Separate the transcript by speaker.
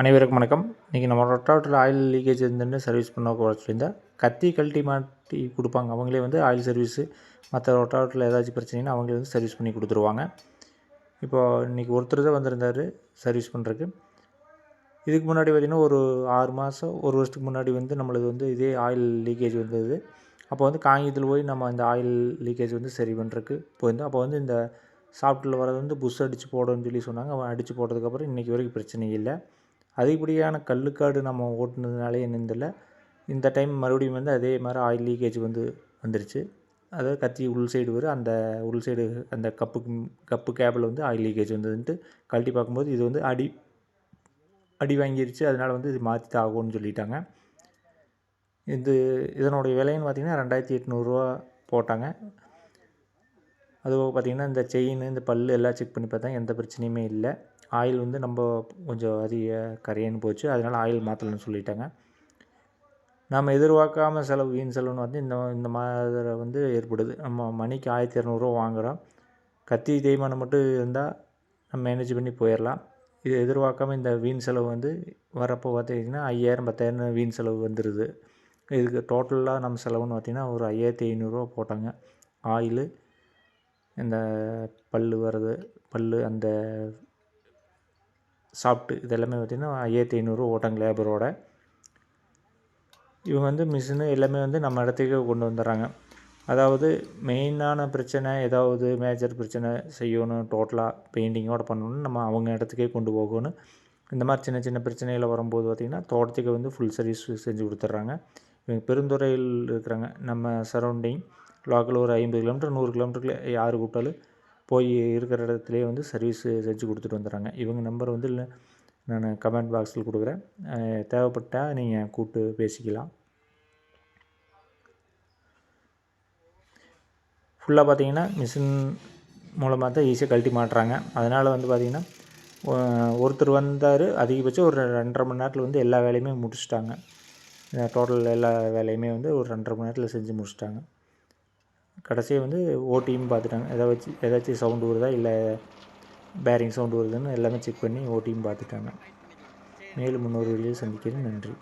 Speaker 1: அனைவருக்கும் வணக்கம். இன்றைக்கி நம்ம ரொட்டாவட்டில் ஆயில் லீக்கேஜ் இருந்துன்னு சர்வீஸ் பண்ண போக சொல்லியிருந்தேன் கத்தி கழட்டி மாட்டி கொடுப்பாங்க. அவங்களே வந்து ஆயில் சர்வீஸு மற்ற ரொட்டாவட்டில் ஏதாச்சும் பிரச்சனைனா அவங்களே வந்து சர்வீஸ் பண்ணி கொடுத்துருவாங்க. இப்போது இன்றைக்கி ஒருத்தர் தான் வந்திருந்தார் சர்வீஸ் பண்ணுறதுக்கு இதுக்கு முன்னாடி பார்த்திங்கன்னா ஒரு ஆறு மாதம் ஒரு வருஷத்துக்கு முன்னாடி வந்து நம்மளது வந்து இதே ஆயில் லீக்கேஜ் வந்தது. அப்போ வந்து காங்கியத்தில் போய் நம்ம இந்த ஆயில் லீக்கேஜ் வந்து சரி பண்ணுறதுக்கு போயிருந்தோம். அப்போ வந்து இந்த சாஃப்ட்டில் வரது வந்து புஷ் அடித்து போடணும்னு சொல்லி சொன்னாங்க. அவன் அடித்து போட்டதுக்கப்புறம் இன்றைக்கி வரைக்கும் பிரச்சனை இல்லை. அதிகப்படியான கல்லுக்காடு நம்ம ஓட்டுனதுனாலே என்னன்னு தெரியல இந்த டைம் மறுபடியும் வந்து அதே மாதிரி ஆயில் லீக்கேஜ் வந்து வந்துருச்சு. அதாவது கத்தி உள் சைடு வரும். அந்த உள் சைடு அந்த கப்புக்கு கப்பு கேபில் வந்து ஆயில் லீக்கேஜ் வந்ததுன்ட்டு கழட்டி பார்க்கும்போது இது வந்து அடி அடி வாங்கிருச்சு. அதனால் வந்து இது மாற்றி தான் ஆகும்னு சொல்லிட்டாங்க. இது இதனுடைய விலைன்னு பார்த்திங்கன்னா ரெண்டாயிரத்தி எட்நூறுரூவா போட்டாங்க. அது பார்த்திங்கன்னா இந்த செயின் இந்த பல் எல்லாம் செக் பண்ணி பார்த்தா எந்த பிரச்சனையுமே இல்லை. ஆயில் வந்து நம்ம கொஞ்சம் அதிக கரையன்னு போச்சு. அதனால் ஆயில் மாற்றலன்னு சொல்லிட்டாங்க. நம்ம எதிர்பார்க்காம செலவு வீண் செலவுன்னு வந்து இந்த இந்த மாதிரி வந்து ஏற்படுது. நம்ம மணிக்கு ஆயிரத்தி இரநூறுவா வாங்குகிறோம் கத்தி தேய்மானம் மட்டும் இருந்தால் நம்ம மேனேஜ் பண்ணி போயிடலாம் இது எதிர்பார்க்காம இந்த வீண் செலவு வந்து வரப்போ பார்த்திங்கன்னா ஐயாயிரம் பத்தாயிரம் வீண் செலவு வந்துடுது இதுக்கு டோட்டலாக நம்ம செலவுன்னு பார்த்திங்கன்னா ஒரு ஐயாயிரத்தி ஐநூறுரூவா போட்டாங்க. ஆயிலு இந்த பல் வர்றது பல் அந்த சாப்பிட்டு இதெல்லாமே பார்த்திங்கன்னா ஐயாயிரத்தி ஐநூறு ஓட்டங்க லேபரோட. இவங்க வந்து மிஷினு எல்லாமே வந்து நம்ம இடத்துக்கே கொண்டு வந்துடுறாங்க. அதாவது மெயினான பிரச்சனை ஏதாவது மேஜர் பிரச்சனை செய்யணும் டோட்டலாக பெயிண்டிங்கோட பண்ணணும்னு நம்ம அவங்க இடத்துக்கே கொண்டு போகணும். இந்த மாதிரி சின்ன சின்ன பிரச்சனைகள் வரும்போது பார்த்திங்கன்னா தோட்டத்துக்கு வந்து ஃபுல் சர்வீஸ் செஞ்சு கொடுத்துட்றாங்க. இவங்க பெருந்துறையில் இருக்கிறாங்க. நம்ம சரௌண்டிங் லோக்கல் ஒரு ஐம்பது கிலோமீட்டர் நூறு கிலோமீட்டருக்குள்ளே யார் கூப்பிட்டாலும் போய் இருக்கிற இடத்துலையே வந்து சர்வீஸு செஞ்சு கொடுத்துட்டு வந்துடுறாங்க. இவங்க நம்பர் வந்து இல்லை நான் கமெண்ட் பாக்ஸில் கொடுக்குறேன். தேவைப்பட்டால் நீங்கள் கூப்பிட்டு பேசிக்கலாம். ஃபுல்லாக பார்த்தீங்கன்னா மிஷின் மூலமாக தான் ஈஸியாக கழட்டி மாட்டுறாங்க. அதனால் வந்து பார்த்திங்கன்னா ஒருத்தர் வந்தார் அதிகபட்சம் ஒரு ரெண்டரை மணி நேரத்தில் வந்து எல்லா வேலையுமே முடிச்சிட்டாங்க. டோட்டல் எல்லா வேலையுமே வந்து ஒரு ரெண்டரை மணி நேரத்தில் செஞ்சு முடிச்சிட்டாங்க. கடைசியாக வந்து ஓடியும் பார்த்துட்டாங்க எதை வச்சு ஏதாச்சும் சவுண்டு வருதா? இல்லை பேரிங் சவுண்டு வருதுன்னு எல்லாமே செக் பண்ணி ஓடியும் பார்த்துட்டாங்க மேலும் முன்னொரு வீடியோ சந்திக்கிறேன். நன்றி.